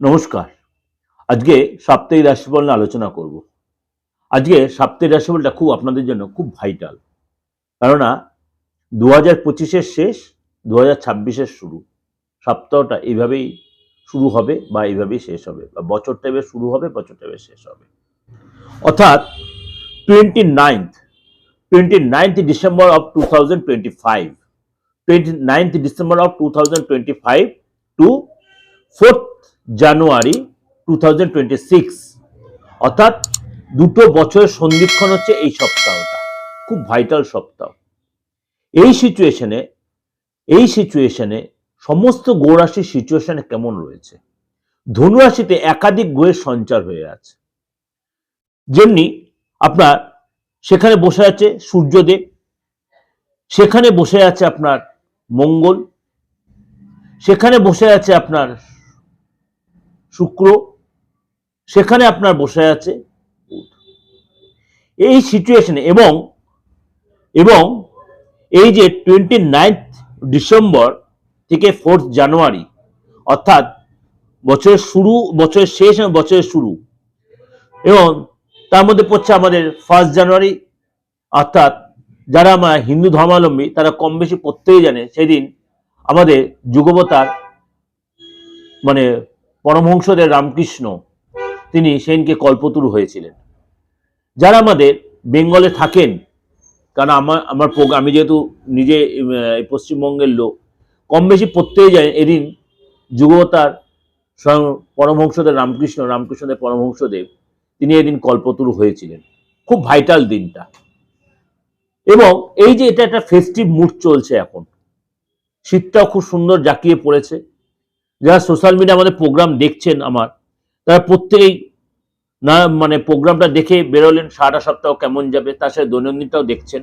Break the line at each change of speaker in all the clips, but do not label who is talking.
নমস্কার। আজকে সাপ্তাহিক রাশিফল নিয়ে আলোচনা করব। আজকে সাপ্তাহিক রাশিফলটা খুব আপনাদের জন্য খুব ভাইটাল কেননা দু হাজার পঁচিশের শেষ দু হাজার ছাব্বিশের শুরু। সপ্তাহটা এইভাবেই শুরু হবে বা এইভাবেই শেষ হবে বা বছরটা এবার শুরু হবে, বছরটা এবার শেষ হবে। অর্থাৎ twenty ninth twenty ninth December of two thousand twenty five twenty ninth December of two thousand twenty five to fourth January to অর্থাৎ দুটো বছরের সন্ধিক্ষণ হচ্ছে এই সপ্তাহটা। খুব ভাইটাল সপ্তাহ। এই সিচুয়েশনে এই সিচুয়েশনে সমস্ত গৌরাশির সিচুয়েশনে কেমন রয়েছে? ধনুরাশিতে একাধিক গ্রহের সঞ্চার হয়ে আছে। যেমনি আপনার সেখানে বসে আছে সূর্যদেব, সেখানে বসে আছে আপনার মঙ্গল, সেখানে বসে আছে আপনার শুক্র, সেখানে আপনার বসে আছে। এই সিচুয়েশনে এবং এবং এই যে টোয়েন্টি নাইনথ ডিসেম্বর থেকে ফোর্থ জানুয়ারি অর্থাৎ বছরের শুরু, বছরের শেষ এবং বছরের শুরু, এবং তার মধ্যে পড়ছে আমাদের ফার্স্ট জানুয়ারি অর্থাৎ যারা আমার হিন্দু ধর্মাবলম্বী, তারা কম বেশি প্রত্যেকেই জানে সেদিন আমাদের যুগবতার মানে পরমহংসদের রামকৃষ্ণ, তিনি সেনকে কল্পতরু হয়েছিলেন। যারা আমাদের বেঙ্গলে থাকেন, কারণ আমার আমার প্রোগ্রাম আমি যেহেতু নিজে পশ্চিমবঙ্গের লোক কম বেশি প্রত্যেকেই জানেন এদিন যুগবতার স্বয়ং পরমহংসদেব রামকৃষ্ণ রামকৃষ্ণদেব পরমহংসদেব, তিনি এদিন কল্পতরু হয়েছিলেন। খুব ভাইটাল দিনটা। এবং এই যে এটা একটা ফেস্টিভ মুড চলছে এখন, শীতটাও খুব সুন্দর জাঁকিয়ে পড়েছে। যারা সোশ্যাল মিডিয়া আমাদের প্রোগ্রাম দেখছেন আমার, তারা প্রত্যেকেই না মানে প্রোগ্রামটা দেখে বেরোলেন, সারাটা সপ্তাহ কেমন যাবে, তার সাথে দৈনন্দিনটাও দেখছেন।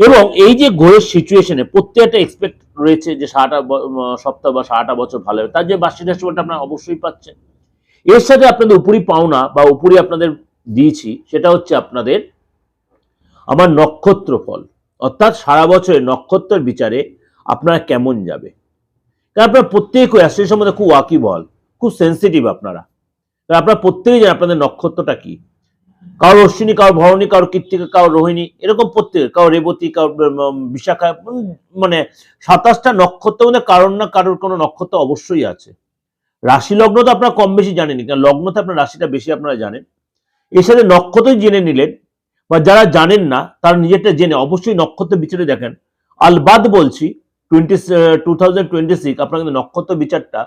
এবং এই যে গ্রহের সিচুয়েশনে প্রত্যেকটা এক্সপেক্ট রয়েছে যে সারাটা সপ্তাহ বা সারাটা বছর ভালো হবে। তার যে বার্ষিক রাশিফলটা আপনারা অবশ্যই পাচ্ছেন। এর সাথে আপনাদের উপরি পাওনা বা উপরি আপনাদের দিয়েছি, সেটা হচ্ছে আপনাদের আমার নক্ষত্র ফল অর্থাৎ সারা বছরের নক্ষত্রের বিচারে আপনারা কেমন যাবে? কারণ আপনারা প্রত্যেকে অ্যাস্ট্রোলজি সম্বন্ধে খুব ওয়াকিবহল খুব সেন্সিটিভ আপনারা। কারণ আপনারা প্রত্যেকেই জানেন আপনাদের নক্ষত্রটা কি। কারোর অশ্বিনী, কারও ভরণী, কারও কৃত্তিকা কারোর রোহিণী, এরকম প্রত্যেকে, কারও রেবতী কারোর বিশাখা মানে সাতাশটা নক্ষত্র মধ্যে কারোর না কারোর কোনো নক্ষত্র অবশ্যই আছে। রাশি লগ্ন তো আপনারা কম বেশি জানেনি কারণ লগ্নতে আপনার রাশিটা বেশি আপনারা জানেন। এর সাথে নক্ষত্রই জেনে নিলেন, বা যারা জানেন না, তারা নিজেরটা জেনে অবশ্যই নক্ষত্র বিচারে দেখেন। আলবাদ বলছি twenty two thousand twenty six আপনার নক্ষত্র বিচারটা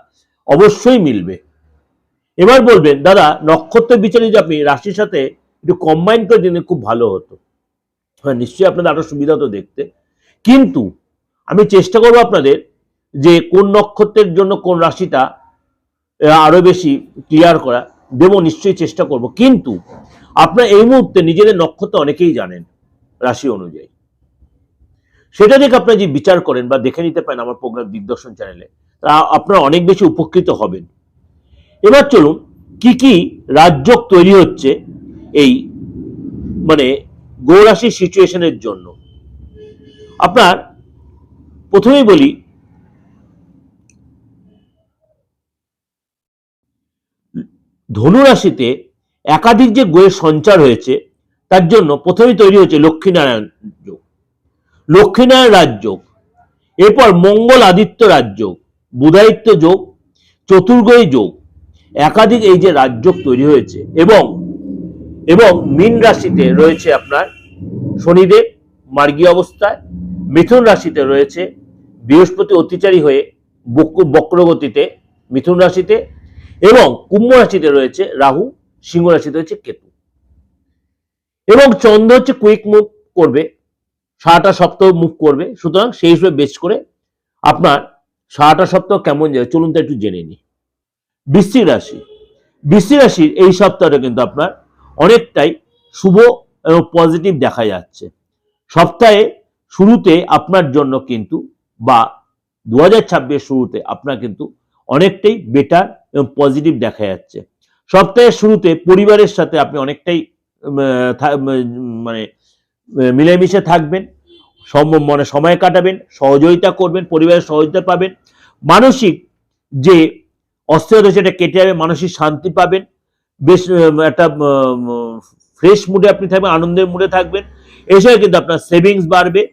অবশ্যই মিলবে। এবার বলবেন দাদা নক্ষত্র বিচারে যদি আপনি রাশির সাথে একটু কম্বাইন করে দিলে খুব ভালো হতো। হ্যাঁ নিশ্চয়ই আপনাদের আরও সুবিধা হতো দেখতে। কিন্তু আমি চেষ্টা করব আপনাদের যে কোন নক্ষত্রের জন্য কোন রাশিটা আহ, আরও বেশি ক্লিয়ার করা। দেবো নিশ্চয়ই চেষ্টা করব। কিন্তু আপনার এই মুহূর্তে নিজেদের নক্ষত্র অনেকেই জানেন রাশি অনুযায়ী। সেটা দেখে আপনারা যে বিচার করেন বা দেখে নিতে পারেন আমার প্রোগ্রাম দিগদর্শন চ্যানেলে, তা আপনারা অনেক বেশি উপকৃত হবেন। এবার চলুন, কি কি রাজ্য তৈরি হচ্ছে এই মানে গৌরাশি সিচুয়েশনের জন্য। আপনার প্রথমেই বলি, ধনু রাশিতে একাধিক যে গোয়ের সঞ্চার হয়েছে, তার জন্য প্রথমেই তৈরি হয়েছে লক্ষ্মীনারায়ণ যোগ। লক্ষ্মীনারায়ণ রাজযোগ এরপর মঙ্গল আদিত্য রাজযোগ বুধাদিত্য যোগ চতুর্গ্রহী যোগ, একাধিক এই যে রাজযোগ তৈরি হয়েছে এবং এবং মীন রাশিতে রয়েছে আপনার শনিদেব মার্গীয় অবস্থায়, মিথুন রাশিতে রয়েছে বৃহস্পতি অতিচারী হয়ে বক্র- বক্রগতিতে মিথুন রাশিতে এবং কুম্ভ রাশিতে রয়েছে রাহু, সিংহ রাশিতে রয়েছে কেতু। এবং চন্দ্র হচ্ছে কুইক মুভ করবে সারাটা সপ্তাহ মুভ করবে। সুতরাং সেই হিসেবে বেচ করে আপনার সারাটা সপ্তাহ কেমন যাবে চলুন তো একটু জেনে নিই। বৃশ্চিক রাশি। বৃশ্চিক রাশির এই সপ্তাহটা কিন্তু আপনার অনেকটাই শুভ এবং পজিটিভ দেখা যাচ্ছে। সপ্তাহে শুরুতে আপনার জন্য কিন্তু বা দু হাজার শুরুতে আপনার কিন্তু অনেকটাই বেটার এবং পজিটিভ দেখা যাচ্ছে। সপ্তাহের শুরুতে পরিবারের সাথে আপনি অনেকটাই মানে মিলেমিশে থাকবেন সম- মানে সময় কাটাবেন, সহযোগিতা করবেন, পরিবারের সহযোগিতা পাবেন। মানসিক যে অস্থিরতা সেটা কেটে যাবে, মানসিক শান্তি পাবেন। বেশ একটা ফ্রেশ মুডে আপনি থাকবেন, আনন্দের মুডে থাকবেন। এছাড়া কিন্তু আপনার সেভিংস বাড়বে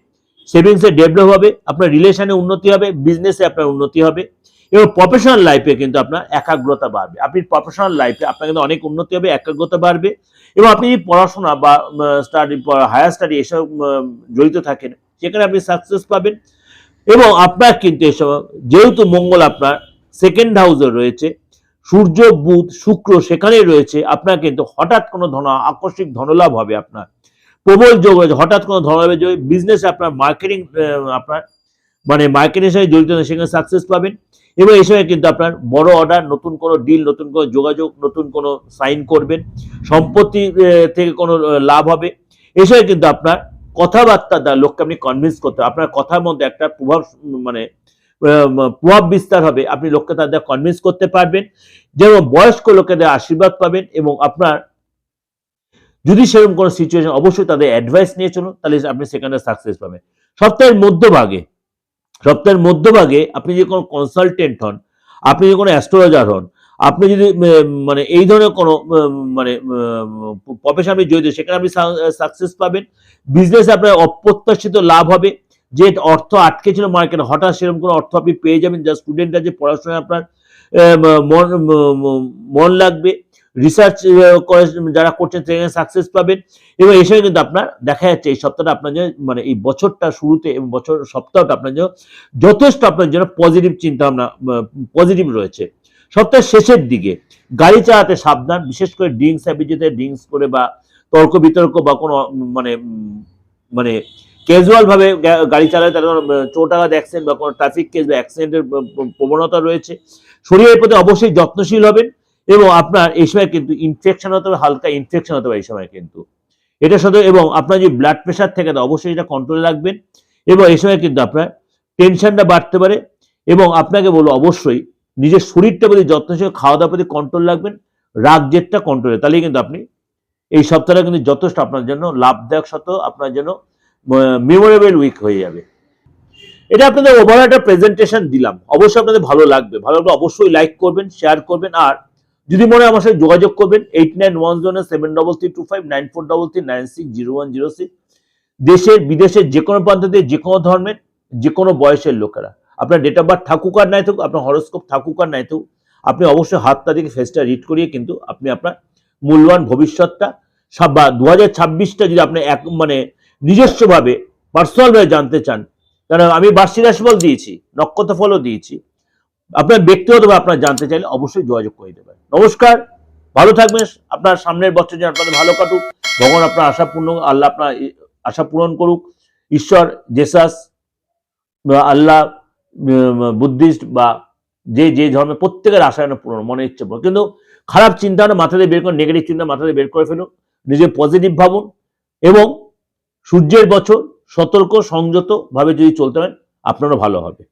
সেভিংসে ডেভেলপ হবে, আপনার রিলেশনে উন্নতি হবে বিজনেসে আপনার উন্নতি হবে। এবং প্রফেশনাল লাইফে কিন্তু আপনার একাগ্রতা বাড়বে। আপনি প্রফেশনাল লাইফে আপনার কিন্তু অনেক উন্নতি হবে, একাগ্রতা বাড়বে এবং আপনি যদি পড়াশোনা বা স্টাডি হায়ার স্টাডি এসব জড়িত থাকেন, সেখানে আপনি সাকসেস পাবেন এবং আপনার কিন্তু এসব, যেহেতু মঙ্গল আপনার সেকেন্ড হাউসে রয়েছে, সূর্য, বুধ, শুক্র সেখানে রয়েছে, আপনার কিন্তু হঠাৎ কোনো ধন, আকস্মিক ধনলাভ হবে আপনার। প্রবল যোগ রয়েছে হঠাৎ কোনো ধনলাভের যোগ বিজনেস আপনার মার্কেটিং আপনার মানে মার্কেটের সাথে জড়িত সেখানে সাকসেস পাবেন। এবং এই সময় কিন্তু আপনার বড় অর্ডার নতুন কোনো ডিল নতুন কোনো যোগাযোগ, নতুন কোনো সাইন করবেন, সম্পত্তি থেকে কোনো লাভ হবে। এই সময় কিন্তু আপনার কথাবার্তা দ্বারা লোককে আপনি কনভিন্স করতে। আপনার কথার মধ্যে একটা প্রভাব মানে প্রভাব বিস্তার হবে। আপনি লোককে তাদের কনভিন্স করতে পারবেন। যেমন বয়স্ক লোকেদের আশীর্বাদ পাবেন এবং আপনার যদি সেরকম কোনো সিচুয়েশন অবশ্যই তাদের অ্যাডভাইস নিয়ে চলুন, তাহলে আপনি সেখানে সাকসেস পাবেন। সপ্তাহের মধ্যভাগে সপ্তাহের মধ্যভাগে আপনি যদি কোনো কনসালটেন্ট হন, আপনি যদি কোনো অ্যাস্ট্রোলজার হন, আপনি যদি মানে এই ধরনের কোনো মানে প্রফেশন আপনি জড়িত, সেখানে আপনি সাকসেস পাবেন। বিজনেসে আপনার অপ্রত্যাশিত লাভ হবে। যে অর্থ আটকে ছিল মার্কেটে হঠাৎ সেরকম কোনো অর্থ আপনি পেয়ে যাবেন। যা স্টুডেন্টরা যে পড়াশোনায় আপনার মন মন লাগবে। রিসার্চ করে যারা করছেন, সেখানে সাকসেস পাবেন। এবং সময় কিন্তু আপনার দেখা যাচ্ছে, এই সপ্তাহটা আপনার জন্য মানে এই বছরটা শুরুতে এবং বছর, সপ্তাহটা আপনার জন্য যথেষ্ট আপনার জন্য পজিটিভ চিন্তা ভাবনা পজিটিভ রয়েছে। সপ্তাহের শেষের দিকে গাড়ি চালাতে সাবধান, বিশেষ করে ড্রিঙ্কস হ্যাবিজেতে ড্রিঙ্কস করে বা তর্ক বিতর্ক বা কোনো মানে মানে ক্যাজুয়াল ভাবে গাড়ি চালালে তার কোনো চোট আঘাত অ্যাক্সিডেন্ট বা কোনো ট্রাফিক কেস বা অ্যাক্সিডেন্টের প্রবণতা রয়েছে। শরীরের প্রতি অবশ্যই যত্নশীল হবেন। এবং আপনার এই সময় কিন্তু ইনফেকশন হতে হবে হালকা ইনফেকশন হতে হবে এই সময় কিন্তু। এটা সাথে এবং আপনার যদি ব্লাড প্রেশার থেকে অবশ্যই এটা কন্ট্রোলে রাখবেন এবং এই সময় কিন্তু আপনার টেনশনটা বাড়তে পারে এবং আপনাকে বলব অবশ্যই নিজের শরীরটা প্রতি যত্ন যত্নশীল খাওয়া দাওয়ার প্রতি কন্ট্রোল রাখবেন, রাগ জেদটা কন্ট্রোলে তাহলেই কিন্তু আপনি এই সপ্তাহটা কিন্তু যথেষ্ট আপনার জন্য লাভদায়ক সত্ত্বেও আপনার জন্য মেমোরেবল উইক হয়ে যাবে। এটা আপনাদের ওভারঅল একটা প্রেজেন্টেশন দিলাম। অবশ্যই আপনাদের ভালো লাগবে। ভালো লাগলে অবশ্যই লাইক করবেন শেয়ার করবেন, আর যদি মনে আমার সাথে যোগাযোগ করবেন eight nine one zero seven double three two five nine four double three nine six zero one zero six দেশের, বিদেশের যে কোনো প্রান্ততে যে কোনো ধর্মের, যে কোনো বয়সের লোকেরা। আপনার ডেট অফ বার্থ থাকুক আর নাই থাকুক, আপনার হরস্কোপ থাকুক আর নাই থাকুক, আপনি অবশ্যই হাতটা দিকে ফেসটা রিড করিয়ে কিন্তু আপনি আপনার মূল্যবান ভবিষ্যৎটা বা দু হাজার ছাব্বিশটা যদি আপনি এক মানে নিজস্বভাবে পার্সোনালভাবে জানতে চান। কারণ আমি বার্ষিক রাশিফল দিয়েছি নক্ষত্র ফলও দিয়েছি। আপনার ব্যক্তিগতভাবে আপনার জানতে চাইলে অবশ্যই যোগাযোগ করে পারেন নমস্কার, ভালো থাকবেন, আপনার সামনের বছর যেন আপনাদের ভালো কাটুক। ভগবান আপনার আশা পূর্ণ আল্লাহ আপনার আশা পূরণ করুক। ঈশ্বর জেসাস আল্লাহ বুদ্ধিস্ট বা যে যে ধর্মের প্রত্যেকের আশা যেন পূরণ মনে ইচ্ছে পূরণ। কিন্তু খারাপ চিন্তা মাথা দিয়ে বের করে নেগেটিভ চিন্তা মাথা দিয়ে বের করে ফেলুন নিজে পজিটিভ ভাবুন এবং সূর্যের বছর সতর্ক, সংযত ভাবে যদি চলতে হয়, আপনারও ভালো হবে।